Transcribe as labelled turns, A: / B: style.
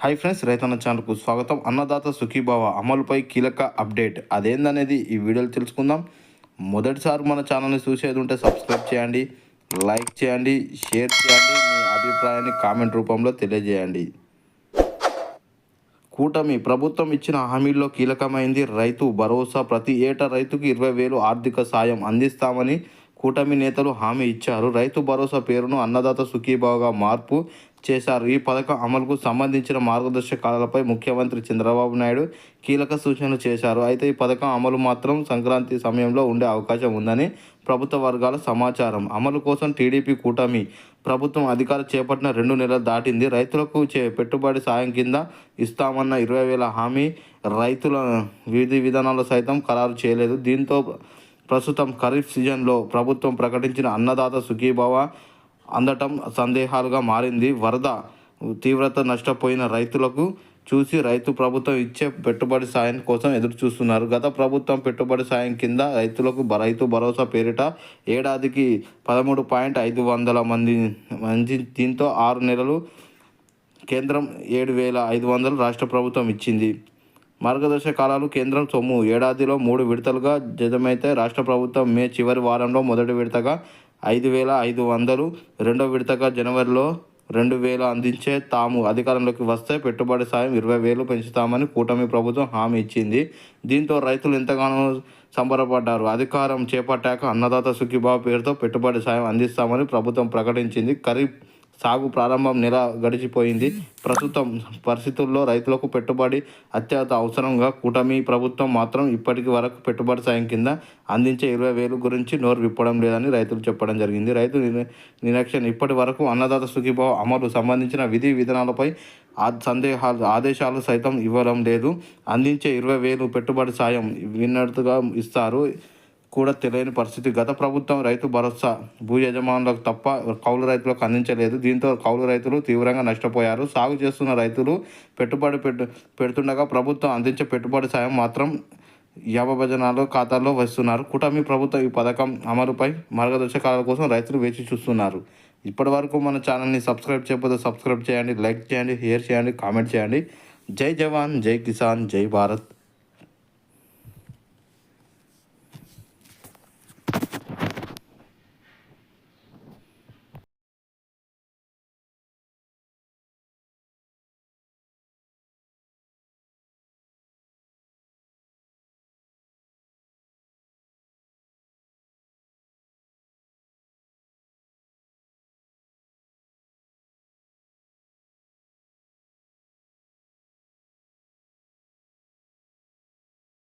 A: Hi friends రైతన్న ఛానల్కు స్వాగతం. అన్నదాత సుఖీభావ అమలుపై కీలక అప్డేట్. అదేందనేది ఈ వీడియోలో తెలుసుకుందాం. మొదటిసారి మన ఛానల్ని చూసేది ఉంటే సబ్స్క్రైబ్ చేయండి లైక్ చేయండి షేర్ చేయండి మీ అభిప్రాయాన్ని కామెంట్ రూపంలో తెలియజేయండి. కూటమి ప్రభుత్వం ఇచ్చిన హామీల్లో కీలకమైంది. రైతు భరోసా ప్రతి ఏటా రైతుకు ఇరవై వేలు ఆర్థిక సాయం అందిస్తామని కూటమి నేతలు హామీ ఇచ్చారు. రైతు భరోసా పేరును అన్నదాత సుఖీభావగా మార్పు చేశారు. ఈ పథకం అమలుకు సంబంధించిన మార్గదర్శకాలపై ముఖ్యమంత్రి చంద్రబాబు నాయుడు కీలక సూచనలు చేశారు. అయితే ఈ పథకం అమలు మాత్రం సంక్రాంతి సమయంలో ఉండే అవకాశం ఉందని ప్రభుత్వ వర్గాల సమాచారం. అమలు కోసం టీడీపీ కూటమి ప్రభుత్వం అధికారం చేపట్టిన రెండు నెలలు దాటింది. రైతులకు చే పెట్టుబడి సాయం కింద ఇస్తామన్న ఇరవై వేల హామీ రైతుల విధి విధానాలు సైతం ఖరారు చేయలేదు. దీంతో ప్రస్తుతం ఖరీఫ్ సీజన్లో ప్రభుత్వం ప్రకటించిన అన్నదాత సుఖీభావ అందటం సందేహాలుగా మారింది. వరద తీవ్రత నష్టపోయిన రైతులకు చూసి రైతు ప్రభుత్వం ఇచ్చే పెట్టుబడి సాయం కోసం ఎదురు చూస్తున్నారు గత ప్రభుత్వం పెట్టుబడి సాయం కింద రైతులకు రైతు భరోసా పేరిట ఏడాదికి పదమూడు పాయింట్ ఐదు వందల మంది మంది దీంతో ఆరు నెలలు కేంద్రం ఏడు వేల ఐదు వందలు రాష్ట్ర ప్రభుత్వం ఇచ్చింది. మార్గదర్శకాలు కేంద్రం సొమ్ము. ఏడాదిలో మూడు విడతలుగా జతమైతే రాష్ట్ర ప్రభుత్వం మే చివరి వారంలో మొదటి విడతగా ఐదు వేల ఐదు వందలు రెండో విడతగా జనవరిలో రెండు వేలు అందించే తాము అధికారంలోకి వస్తే పెట్టుబడి సాయం ఇరవై వేలు పెంచుతామని కూటమి ప్రభుత్వం హామీ ఇచ్చింది. దీంతో రైతులు ఎంతగానో సంబరపడ్డారు. అధికారం చేపట్టాక అన్నదాత సుఖీభావ పేరుతో పెట్టుబడి సాయం అందిస్తామని ప్రభుత్వం ప్రకటించింది. ఖరీఫ్ సాగు ప్రారంభం నెల గడిచిపోయింది. ప్రస్తుతం పరిస్థితుల్లో రైతులకు పెట్టుబడి అత్యంత అవసరంగా కూటమి ప్రభుత్వం మాత్రం ఇప్పటికి వరకు పెట్టుబడి సాయం కింద అందించే ఇరవై వేలు గురించి నోరు విప్పడం లేదని రైతులు చెప్పడం జరిగింది. రైతు నిరీక్షణ ఇప్పటి వరకు అన్నదాత సుఖీభావ అమలు సంబంధించిన విధి విధానాలపై ఆ సందేహాలు ఆదేశాలు సైతం ఇవ్వడం లేదు. అందించే ఇరవై వేలు పెట్టుబడి సాయం విన్నట్టుగా ఇస్తారు కూడా తెలియని పరిస్థితి. గత ప్రభుత్వం రైతు భరోసా భూ యజమానులకు తప్ప కౌలు రైతులకు అందించలేదు. దీంతో కౌలు రైతులు తీవ్రంగా నష్టపోయారు. సాగు చేస్తున్న రైతులు పెట్టుబడి పెట్టు పెడుతుండగా ప్రభుత్వం అందించే పెట్టుబడి సాయం మాత్రం యాభజనాలు ఖాతాల్లో వస్తున్నారు. కూటమి ప్రభుత్వం ఈ పథకం అమలుపై మార్గదర్శకాల కోసం రైతులు వేచి చూస్తున్నారు. ఇప్పటి వరకు మన ఛానల్ని సబ్స్క్రైబ్ చేయకపోతే సబ్స్క్రైబ్ చేయండి లైక్ చేయండి షేర్ చేయండి కామెంట్ చేయండి. జై జవాన్ జై కిసాన్ జై భారత్.